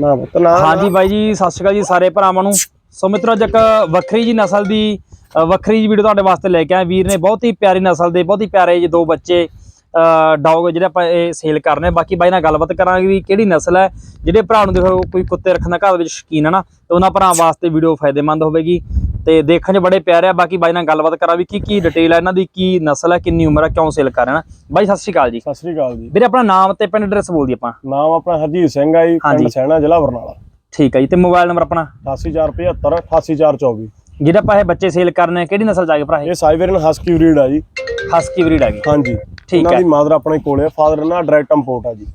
ਨਾ ਪੁੱਤ, ਨਾ ਹਾਂਜੀ ਬਾਈ ਜੀ, ਸਤਿ ਸ਼੍ਰੀ ਅਕਾਲ ਜੀ ਸਾਰੇ ਭਰਾਵਾਂ ਨੂੰ। ਸੋ ਮਿੱਤਰੋ, ਅੱਜ ਇੱਕ ਵੱਖਰੀ ਜੀ ਨਸਲ ਦੀ ਵੱਖਰੀ ਜੀ ਵੀਡੀਓ ਤੁਹਾਡੇ ਵਾਸਤੇ ਲੈ ਕੇ ਆਏ ਵੀਰ ਨੇ ਬਹੁਤ ਹੀ ਪਿਆਰੀ ਨਸਲ ਦੇ, ਬਹੁਤ ਹੀ ਪਿਆਰੇ ਜੀ ਦੋ ਬੱਚੇ ਡੌਗ ਜਿਹੜੇ ਆਪਾਂ ਇਹ ਸੇਲ ਕਰਨੇ ਬਾਕੀ ਬਾਈ ਨਾਲ ਗੱਲਬਾਤ ਕਰਾਂਗੇ ਵੀ ਕਿਹੜੀ ਨਸਲ ਹੈ, ਜਿਹੜੇ ਭਰਾ ਨੂੰ ਦੇਖੋ, ਕੋਈ ਕੁੱਤੇ ਰੱਖਣ ਦਾ ਘਰ ਵਿੱਚ ਸ਼ੌਕੀਨ ਹੈ ਨਾ, ਤੇ ਉਹਨਾਂ ਭਰਾਵਾਂ ਵਾਸਤੇ ਵੀਡੀਓ ਫਾਇਦੇਮੰਦ ਹੋਵੇਗੀ। ਤੇ ਦੇਖਣ 'ਚ ਬੜੇ ਪਿਆਰੇ ਆ। ਬਾਕੀ ਬਾਈ ਨਾਲ ਗੱਲਬਾਤ ਕਰਾਂ ਵੀ ਕੀ ਕੀ ਡਿਟੇਲ ਹੈ ਇਹਨਾਂ ਦੀ ਕੀ ਨਸਲ ਹੈ ਕਿੰਨੀ ਉਮਰ ਹੈ ਕਿਉਂ ਸੇਲ ਕਰ ਰਹੇ ਨਾ? ਬਾਈ ਸਤਿ ਸ਼੍ਰੀ ਅਕਾਲ ਜੀ। ਸਤਿ ਸ੍ਰੀ ਅਕਾਲ ਜੀ। ਵੀਰੇ ਆਪਣਾ ਨਾਮ ਤੇ ਪਿੰਡ ਐਡਰੈਸ ਬੋਲ ਦੀ ਆਪਾਂ। ਨਾਮ ਆਪਣਾ ਹਰਜੀਤ ਸਿੰਘ ਆ ਜੀ। ਪਿੰਡ ਸੈਣਾ ਜ਼ਿਲ੍ਹਾ ਬਰਨਾਲਾ। ਠੀਕ ਹੈ ਜੀ ਤੇ ਮੋਬਾਈਲ ਨੰਬਰ ਆਪਣਾ? 88475 88424 ਜਿਹੜਾ ਆਪਾਂ ਇਹ ਬੱਚੇ ਸੇਲ ਕਰਨੇ ਆ, ਕਿਹੜੀ ਨਸਲ ਆ ਗਏ ਭਰਾ ਇਹ? ਸਾਈਬੇਰੀਅਨ ਹਸਕੀ ਬਰੀਡ ਆ ਜੀ। ਹਸਕੀ ਬਰੀਡ ਆ ਗਈ ਹਾਂਜੀ। ਠੀਕ ਇਹਨਾਂ ਹੈ ਦੀ ਮਾਦਰ ਆਪਣੇ ਕੋਲੇ ਆ ਫਾਦਰ ਨਾਲ ਡਾਇਰੈਕਟ ਇੰਪੋਰਟ ਆ ਜੀ।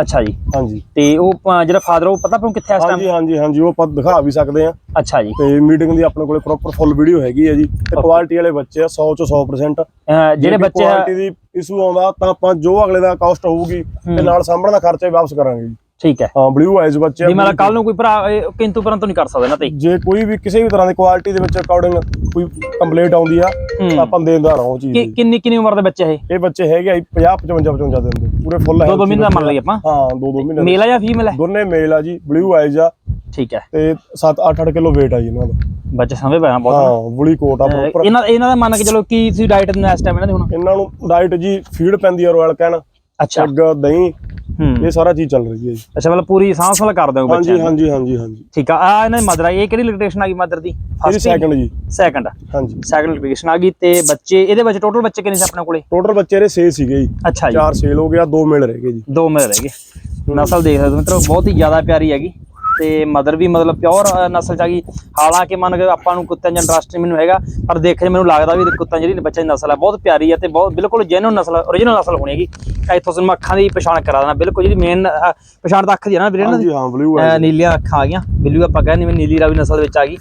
ਅੱਛਾ ਜੀ ਹਾਂਜੀ। ਤੇ ਉਹ ਪ- ਜਿਹੜਾ ਫਾਦਰ ਉਹ ਪਤਾ ਆਪਾਂ ਨੂੰ ਕਿੱਥੇ ਆ ਇਸ ਹਾਂਜੀ ਟਾਈਮ ਹਾਂਜੀ ਹਾਂਜੀ ਉਹ ਆਪਾਂ ਦਿਖਾ ਵੀ ਸਕਦੇ ਆ ਅੱਛਾ ਜੀ। ਤੇ ਮੀਟਿੰਗ ਦੀ ਆਪਣੇ ਕੋਲੇ ਪ੍ਰੋਪਰ ਫੁੱਲ ਵੀਡੀਓ ਹੈਗੀ ਆ ਜੀ। ਤੇ ਕੁਆਲਿਟੀ ਵਾਲੇ ਬੱਚੇ ਆ 100 ਚੋਂ 100% ਅਹ ਜਿਹੜੇ ਬੱਚੇ ਆ- ਕੁਆਲਿਟੀ ਦੀ ਇਸ਼ੂ ਆਉਂਦਾ ਤਾਂ ਆਪਾਂ ਜੋ ਅਗਲੇ ਦਾ ਕਾਸਟ ਹੋਊਗੀ ਤੇ ਨਾਲ ਸਾਂਭਣ ਦਾ ਖਰਚਾ ਵੀ ਵਾਪਸ ਕਰਾਂਗੇ ਜੀ। ਠੀਕ ਹੈ। ਹਾਂ ਬਲੂ ਆਈਜ਼ ਬੱਚੇ ਆ, ਵੀ ਮਤਲਬ ਕੱਲ ਨੂੰ ਕੋਈ ਭਰਾ ਇਹ ਕਿੰਤੂ ਪਰੰਤੂ ਨਹੀਂ ਕਰ ਸਕਦਾ ਨਾ ਤੇ। ਜੇ ਕੋਈ ਵੀ ਕਿਸੇ ਵੀ ਤਰ੍ਹਾਂ ਦੀ ਕੁਆਲਿਟੀ ਦੇ ਵਿੱਚ ਅਕੋਰਡਿੰਗ ਕੋਈ ਕੰਪਲੇਂਟ ਆਉਂਦੀ ਆ। ਤਾਂ ਆਪਾਂ ਦੇਣਦਾਰ ਹਾਂ ਉਹ ਚੀਜ਼ ਕਿ- ਦੀ। ਕਿੰਨੀ ਕਿੰਨੀ ਉਮਰ ਦੇ ਬੱਚੇ ਇਹ? ਇਹ ਬੱਚੇ ਹੈਗੇ ਆ ਜੀ 50 55 55 ਦਿਨ ਦੇ। ਪੂਰੇ ਫੁੱਲ ਦੋ ਦੋ ਮਹੀਨੇ ਦਾ ਮੰਨ ਲਈਏ ਆਪਾਂ। ਹਾਂ ਦੋ ਦੋ ਮਹੀਨੇ। ਮੇਲ ਆ ਜਾਂ ਫੀਮੇਲ ਹੈ ਦੋਨੇ ਮੇਲ ਆ ਜੀ ਬਲੂ ਆਈਜ਼ ਆ। ਠੀਕ ਹੈ ਤੇ 7 8 8 ਕਿਲੋ weight ਆ ਜੀ ਇਹਨਾਂ ਦਾ। ਬੱਚੇ ਸਮਝ ਪੈਣਾ ਬਹੁਤ ਹਾਂ ਬੁਲੀ ਕੋਟ ਆ ਅਹ ਪ੍ਰੋਪਰ ਇਹਨਾਂ ਇਹਨਾਂ ਦਾ ਮੰਨ ਕੇ ਚਲੋ ਕੀ ਤੁਸੀਂ ਡਾਈਟ ਦਿੰਦੇ ਇਸ ਟਾਈਮ ਇਹਨਾਂ ਦੀ ਹੁਣ? ਇਹਨਾਂ ਨੂੰ ਡਾਈਟ ਜੀ ਫੀਡ ਪੈਂਦੀ ਆ ਰੋਇਲ ਕੈਨ ਅੱਛਾ। ਐਗ ਦਹੀਂ ਇਹ ਸਾਰਾ ਚੀਜ਼ ਚੱਲ ਰਹੀ ਹੈ ਜੀ। ਅੱਛਾ ਮਤਲਬ ਪੂਰੀ ਸਾਂਭ ਸੰਭਾਲ ਕਰ ਦਿਓ ਬੱਚਿਆਂ ਹਾਂਜੀ ਹਾਂਜੀ ਹਾਂਜੀ ਹਾਂਜੀ। ਠੀਕ ਆ। ਆ ਇਹਨਾਂ ਦੀ ਮਦਰ ਆ ਇਹ ਕਿਹੜੀ ਲੋਕੇਸ਼ਨ ਆ ਗਈ ਮਦਰ ਦੀ? ਇਹਦੀ ਸੈਕੰਡ ਜੀ। ਸੈਕੰਡ ਹਾਂਜੀ। ਸੈਕੰਡ ਲੋਕੇਸ਼ਨ ਆ ਗਈ ਤੇ ਬੱਚੇ ਇਹਦੇ ਵਿੱਚ ਟੋਟਲ ਬੱਚੇ ਕਿੰਨੇ ਸੀ ਆਪਣੇ ਕੋਲੇ? ਟੋਟਲ ਬੱਚੇ ਇਹਦੇ 6 ਸੀਗੇ ਜੀ। ਅੱਛਾ ਜੀ। ਚਾਰ ਸੇਲ ਹੋ ਗਿਆ ਦੋ ਮਿਲ ਰਹਿ ਗਏ ਜੀ। ਦੋ ਮੇਰੇ ਰਹਿ ਗਏ। ਨਸਲ ਦੇਖ ਸਕਦੇ ਮਿੱਤਰੋ ਬਹੁਤ ਹੀ ਜ਼ਿਆਦਾ ਪਿਆਰੀ ਹੈਗੀ। ਤੇ ਮਦਰ ਵੀ ਮਤਲਬ ਪਿਓਰ ਨਸਲ ਚ ਆ ਗਈ। ਹਾਲਾਂਕਿ ਮੰਨ ਕੇ ਆਪਾਂ ਨੂੰ ਕੁੱਤਿਆਂ 'ਚ ਇੰਟਰਸਟ ਮੈਨੂੰ ਹੈਗਾ ਪਰ ਦੇਖੇ ਮੈਨੂੰ ਲੱਗਦਾ ਵੀ ਕੁੱਤਿਆਂ ਜਿਹੜੀ ਬੱਚੇ ਦੀ ਨਸਲ ਹੈ ਬਹੁਤ ਪਿਆਰੀ ਹੈ ਤੇ ਬਹੁਤ ਬਿਲਕੁਲ ਜੈਨੂਨ ਨਸਲ ਓਰੀਜਨਲ ਨਸਲ ਹੋਣੀ ਹੈਗੀ। ਇੱਥੋਂ ਤੁਹਾਨੂੰ ਅੱਖਾਂ ਦੀ ਪਛਾਣ ਕਰਾ ਦੇਣਾ ਬਿਲਕੁਲ ਜਿਹੜੀ ਮੇਨ ਪਛਾਣ ਤਾਂ ਅੱਖ ਦੀ ਹੈ ਨਾ ਵੀਰੇ ਦੀ। ਹਾਂਜੀ ਹਾਂ ਬਲੂ ਅਹ ਨੀਲੀਆਂ ਅੱਖਾਂ ਆ ਗਈਆਂ। ਬਿੱਲੂ ਆਪਾਂ ਕਹਿੰਦੇ ਨੀਲੀ ਰਾਵੀ ਨਸਲ ਵਿੱਚ ਆ ਗਈ।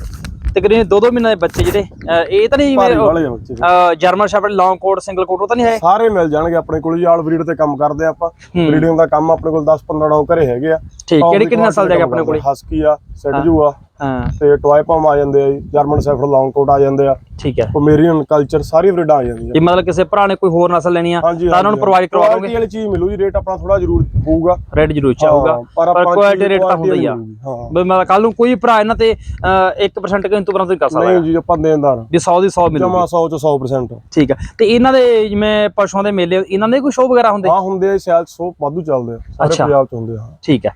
ਤਕਰੀਬਨ ਦੋ ਦੋ ਮਹੀਨੇ ਦੇ ਬੱਚੇ ਜਿਹੜੇ ਅਹ ਇਹ ਤਾਂ ਨਹੀਂ ਭਾਰੀ ਜਿਵੇਂ ਵਾਲੇ ਆ ਬੱਚੇ। ਅਹ German shepherd long coat single coat ਉਹ ਤਾਂ ਨਹੀਂ ਹੈ? ਸਾਰੇ ਮਿਲ ਜਾਣਗੇ ਆਪਣੇ ਕੋਲ ਜੀ ਆਲ ਬਰੀਡ ਤੇ ਕੰਮ ਕਰਦੇ ਆ ਆਪਾਂ। ਹੂੰ। ਬਰੀਡਿੰਗ ਦਾ ਕੰਮ ਆਪਣੇ ਕੋਲ 10 15 ਡੌਗ ਘਰੇ ਹੈਗੇ ਆ। ਠੀਕ ਕਿਹੜੀ ਕਿਹੜੀ ਨਸਲ ਦੇ ਹੈਗੇ ਆਪਣੇ ਕੋਲੇ? ਹਸਕੀ ਆ ਸੈਟਜੂ ਆ। ਹਾਂ। ਤੇ ਟੋਏ ਪਮ ਆ ਜਾਂਦੇ ਆ ਜੀ ਜਰਮਨ ਸੈਫਰਡ ਲੌਂਗ ਕੋਟ ਆ ਜਾਂਦੇ ਆ। ਠੀਕ ਹੈ। ਪੋਮੇਰੀਅਨ ਕਲਚਰ ਸਾਰੀ ਬਰੀਡਾਂ ਆ ਜਾਂਦੀਆਂ। ਜੇ ਮਤਲਬ ਕਿਸੇ ਭਰਾ ਨੇ ਕੋਈ ਹੋਰ ਨਸਲ ਲੈਣੀ ਆ ਤਾਂ ਉਹਨਾਂ ਨੂੰ ਪ੍ਰੋਵਾਈਡ ਕਰਵਾ ਕੁਆਲਿਟੀ ਦੋਗੇ? ਵਾਲੀ ਚੀਜ਼ ਮਿਲੂ ਜੀ ਰੇਟ ਆਪਣਾ ਥੋੜਾ ਜ਼ਰੂਰ ਹੋਊਗਾ। ਰੇਟ ਜ਼ਰੂਰ ਚਾਹੂਗਾ ਪਰ ਕੁਆਲਿਟੀ ਰੇਟ ਤਾਂ ਹੁੰਦਾ ਹੀ ਆ। ਵੀ ਮਤਲਬ ਕੱਲ ਨੂੰ ਕੋਈ ਭਰਾ ਇਹਨਾਂ ਤੇ ਅਹ, 1% ਕਿੰਤੂ ਪਰੰਤੂ ਨਹੀਂ ਕਰ ਸਕਦਾ। ਨਹੀਂ ਜੀ ਆਪਾਂ ਦੇਣਦਾਰ। ਵੀ 100 ਦੀ 100 ਮਿਲੂਗੀ ਜਮਾ 100 ਚ 100% ਠੀਕ ਹੈ ਤੇ ਇਹਨਾਂ ਦੇ ਜਿਵੇਂ ਪਸ਼ੂਆਂ ਦੇ ਮੇਲੇ ਇਹਨਾਂ ਦੇ ਕੋਈ ਸ਼ੋਅ ਵਗੈਰਾ ਹੁੰਦੇ? ਹਾਂ ਹੁੰਦੇ ਆ ਸੈਲ ਸੋ ਵਾਧੂ ਚੱਲਦੇ ਆ। ਸਾਰੇ। ਪੰਜਾਬ ਚ ਹੁੰਦੇ ਆ। ਠੀਕ ਹੈ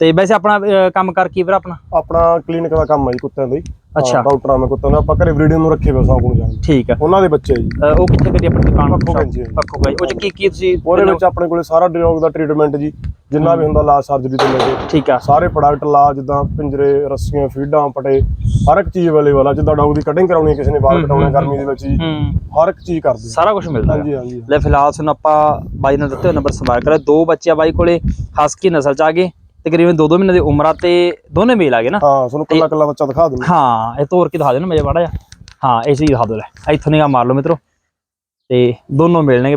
ਤੇ ਵੈਸੇ ਆਪਣਾ ਅਹ, ਕੰਮ ਕਰ ਕੀ ਵੀਰ ਆਪਣਾ? ਆਪਣਾ ਕਲੀਨਿਕ ਦਾ ਕੰਮ ਆ ਜੀ ਕੁੱਤਿਆਂ ਦਾ ਹੀ ਅੱਛਾ। ਡਾਕਟਰਾਂ ਮੈਂ ਕੁੱਤਿਆਂ ਦਾ। ਆਪਾਂ ਘਰੇ ਬਰੀਡਿੰਗ ਨੂੰ ਰੱਖੇ ਹੋਏ ਸੌ ਕੋਲ ਜਾਣ ਠੀਕ ਹੈ ਉਹਨਾਂ ਦੇ ਬੱਚੇ ਜੀ। ਅਹ, ਉਹ ਕਿੱਥੇ ਕਰੀ ਆਪਣੀ ਦੁਕਾਨ ਪੱਖੋ ਗੰਜੀ ਹੈ ਜੀ। ਪੱਖੋ ਗਈ ਉਹ ਚ ਕੀ ਕੀ ਤੁਸੀਂ ਉਹਦੇ ਵਿੱਚ ਆਪਣੇ ਕੋਲੇ ਸਾਰਾ ਡੌਗ ਦਾ ਟ੍ਰੀਟਮੈਂਟ ਜੀ ਜਿੰਨਾ ਵੀ ਹੁੰਦਾ ਲਾਜ ਸਰਜਰੀ ਤੋਂ ਲੈ ਕੇ। ਠੀਕ ਆ। ਸਾਰੇ ਪ੍ਰੋਡਕਟ ਲਾ ਜਿੱਦਾਂ ਪਿੰਜਰੇ ਰੱਸੀਆਂ ਫੀਡਾਂ ਪਟੇ ਹਰ ਇੱਕ ਚੀਜ਼ ਅਵੇਲੇਬਲ ਆ। ਜਿੱਦਾਂ ਡੌਗ ਦੀ ਕਟਿੰਗ ਕਰਾਉਣੀ ਹੈ ਕਿਸੇ ਨੇ ਵਾਲ ਕਟਾਉਣੇ ਗਰਮੀ ਦੇ ਵਿੱਚ ਜੀ। ਹੂੰ। ਹਰ ਇੱਕ ਚੀਜ਼ ਕਰਦੇ ਆ। ਸਾਰਾ ਕੁਝ ਮਿਲਦਾ ਹੈ ਹਾਂਜੀ ਹਾਂਜੀ। ਲੈ ਫਿਲਹਾਲ ਤੁਹਾਨੂੰ ਆਪਾਂ ਬਾਈ ਨੇ ਦਿੱਤੇ ਨੰਬਰ ਸੰਪਰਕ ਕਰਿਆ ਦੋ ਬੱਚੇ ਆ ਬਾਈ ਕੋਲੇ। ਹਸਕੀ ਨਸਲ ਚ ਆ ਗਏ। ਤਕਰੀਬਨ 2-2 ਮਹੀਨੇ ਦੀ ਉਮਰ ਆ ਤੇ ਦੋਨੇ ਮੇਲ ਆ ਗਏ ਨਾ। ਹਾਂ ਤੁਹਾਨੂੰ ਕੱਲਾ ਕੱਲਾ ਬੱਚਾ ਦਿਖਾ ਦਿੰਦਾ। ਹਾਂ ਇਹ ਤੋਰ ਕੇ ਦਿਖਾ ਦੇਣਾ ਮੇਰੇ ਮਾੜਾ ਹਾਂ ਇਹ ਚੀਜ਼ ਦਿਖਾ ਦੋ ਲੈ। ਇੱਥੋਂ ਨਿਗਾ ਮਾਰ ਲਓ ਮਿੱਤਰੋ। ਤੇ ਦੋਨੋਂ ਮਿਲਣਗੇ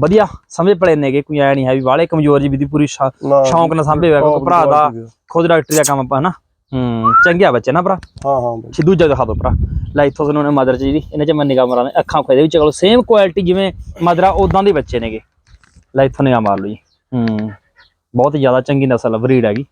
ਵਧੀਆ ਸਮਝ ਪੜੇ ਨੇਗੇ ਕੋਈ ਐ ਨਹੀਂ ਹੈ ਵੀ ਵਾਲੇ ਕਮਜ਼ੋਰ ਜੀ ਵੀ ਦੀ ਪੂਰੀ ਨਾ ਸ਼ੌਂਕ ਨਾਲ ਸਾਂਭੇ ਹੋਇਆ ਕਿਉਂਕਿ ਭਰਾ ਦਾ ਖੁਦ ਡਾਕਟਰੀ ਦਾ ਕੰਮ ਆਪਾਂ ਹਨਾ। ਹੂੰ ਚੰਗਿਆ ਬੱਚੇ ਨਾ ਭਰਾ। ਹਾਂ ਹਾਂ ਬਾਈ। ਸਿੱਧੂ ਜਗ੍ਹਾ ਦੋ ਭਰਾ। ਲੈ ਇੱਥੋਂ ਤੁਹਾਨੂੰ ਮਦਰ ਜਿਹੜੀ ਇਹਨਾਂ ਚ ਮੈਂ ਨਿਗਾਹ ਮਾਰਾਂ ਅੱਖਾਂ ਖੋਏ ਦੇ ਵਿੱਚ ਚਲੋ ਸੇਮ ਕੁਆਲਿਟੀ ਜਿਵੇਂ ਮਦਰਾ ਉਦਾਂ ਦੇ ਬੱਚੇ ਨੇਗੇ। ਲੈ ਇੱਥੋਂ ਨਿਗਾਹ ਮਾਰ ਲਓ ਜੀ। ਹੂੰ। ਬਹੁਤ ਜ਼ਿਆਦਾ ਚੰਗੀ ਨਸਲ ਬਰੀਡ ਹੈਗੀ।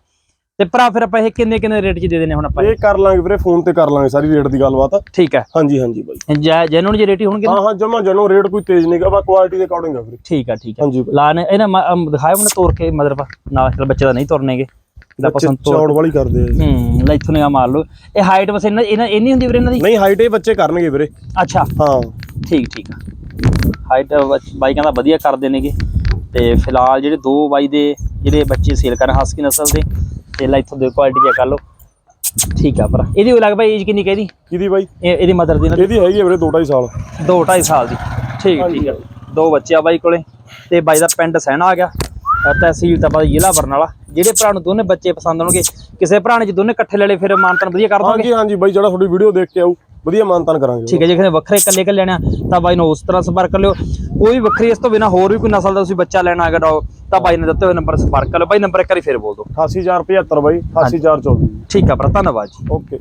ਤੇ ਭਰਾ ਫਿਰ ਆਪਾਂ ਇਹ ਕਿੰਨੇ ਕਿੰਨੇ ਰੇਟ ਚ ਦੇ ਦੇਣੇ ਹੁਣ ਆਪਾਂ ਇਹ? ਕਰ ਲਾਂਗੇ ਵੀਰੇ ਫੋਨ ਤੇ ਕਰ ਲਾਂਗੇ ਸਾਰੀ ਰੇਟ ਦੀ ਗੱਲਬਾਤ। ਠੀਕ ਹੈ। ਹਾਂਜੀ ਹਾਂਜੀ ਬਾਈ। ਜੈ ਜੈਨੂਨ ਜੀ ਰੇਟ ਹੀ ਹੋਣਗੇ? ਹਾਂ ਹਾਂ ਜਮਾ ਜਨੋ ਰੇਟ ਕੋਈ ਤੇਜ਼ ਨਹੀਂਗਾ ਬਾ ਕੁਆਲਿਟੀ ਦੇ ਅਕੋਰਡਿੰਗ ਆ ਵੀਰੇ। ਠੀਕ ਹੈ ਠੀਕ ਹੈ ਹਾਂਜੀ ਬਾਈ। ਲਾ ਨੇ ਇਹਨਾਂ ਦਿਖਾਇਆ ਉਹਨੇ ਤੋੜ ਕੇ ਪਾ ਨਾਲ ਚਲ ਬੱਚੇ ਦਾ ਨਹੀਂ ਇਹਦਾ ਬੱਚੇ ਪਸੰਦ ਤੋੜ ਚੌੜ ਵਾਲੀ ਕਰਦੇ ਆ। ਹੂੰ ਲੈ ਇੱਥੋਂ ਨਿਗਾਹ ਮਾਰ ਲਓ। ਇਹ ਹਾਈਟ ਬਸ ਇਹਨਾਂ ਇਹਨਾਂ ਇੰਨੀ ਹੁੰਦੀ ਵੀਰੇ ਇਹਨਾਂ ਦੀ? ਨਹੀਂ ਹਾਈਟ ਇਹ ਬੱਚੇ ਕਰਨਗੇ ਵੀਰੇ। ਅੱਛਾ। ਹਾਂ। ਠੀਕ ਠੀਕ ਆ। ਹਾਈਟ ਬਾਈ ਕਹਿੰਦਾ ਵਧੀਆ ਕਰਦੇ ਨੇਗੇ। ਤੇ ਫਿਲਹਾਲ ਜਿਹੜੇ ਦੋ ਬਾਈ ਦੇ ਜਿਹੜੇ ਬੱਚੇ ਸੇਲ ਕਰਨ ਹਸਕੀ ਨਸਲ ਦੇ ਤੇ ਲੈ ਇੱਥੋਂ ਦੇ ਕੁਆਲਿਟੀ ਚੈੱਕ ਕਰ ਲਓ। ਠੀਕ ਆ ਪਰ ਇਹਦੀ ਲੱਗ ਭਾਈ ਏਜ ਕਿੰਨੀ ਕਹਿਦੀ ਕਿਹਦੀ ਬਾਈ? ਇਹ ਇਹਦੀ ਮਦਰ ਦੀ ਇਹਦੀ ਹੈਗੀ ਵੀਰੇ 2.5 ਸਾਲ। 2 2.5 ਸਾਲ ਦੀ। ਠੀਕ। ਠੀਕ ਆ। ਦੋ ਬੱਚੇ ਆ ਬਾਈ ਕੋਲੇ ਤੇ ਬਾਈ ਦਾ ਪਿੰਡ ਸਹਿਣਾ ਆ ਗਿਆ। ਤਹਿਸੀਲ ਤਾਂ ਬਾਈ ਜ਼ਿਲ੍ਹਾ ਬਰਨਾਲਾ। ਜਿਹੜੇ ਭਰਾ ਨੂੰ ਦੋਨੇ ਬੱਚੇ ਪਸੰਦ ਆਉਣਗੇ ਕਿਸੇ ਭਰਾ ਨੇ ਜੇ ਦੋਨੇ ਇਕੱਠੇ ਲੈ ਲਏ ਫਿਰ ਮਾਨਤਨ ਵਧੀਆ ਕਰ ਦੋਗੇ? ਹਾਂਜੀ ਹਾਂਜੀ ਬਾਈ ਜਿਹੜਾ ਤੁਹਾਡੀ ਵੀਡੀਓ ਦੇਖ ਕੇ ਆਊ। ਵਧੀਆ ਮਾਨਤਾਨ ਕਰਾਂਗੇ ਠੀਕ ਹੈ ਜੇ ਕਿਸੇ ਨੇ ਵੱਖਰੇ ਇਕੱਲੇ ਇਕੱਲੇ ਲੈਣਾ ਤਾਂ ਬਾਈ ਨੂੰ ਉਸ ਤਰ੍ਹਾਂ ਸੰਪਰਕ ਕਰ ਲਿਓ ਕੋਈ ਵੱਖਰੀ ਇਸ ਤੋਂ ਬਿਨਾ ਹੋਰ ਵੀ ਕੋਈ ਨਸਲ ਦਾ ਤੁਸੀਂ ਬੱਚਾ ਲੈਣਾ ਹੈਗਾ ਡੌਗ ਤਾਂ ਬਾਈ ਨੇ ਦਿੱਤੇ ਹੋਏ ਨੰਬਰ ਸੰਪਰਕ ਕਰ ਲਿਓ ਬਾਈ ਨੰਬਰ ਇੱਕ ਵਾਰੀ ਫੇਰ ਬੋਲ ਦਿਓ। 88075 ਬਾਈ 88424 ਠੀਕ ਆ ਭਰਾ ਧੰਨਵਾਦ ਜੀ। ਓਕੇ।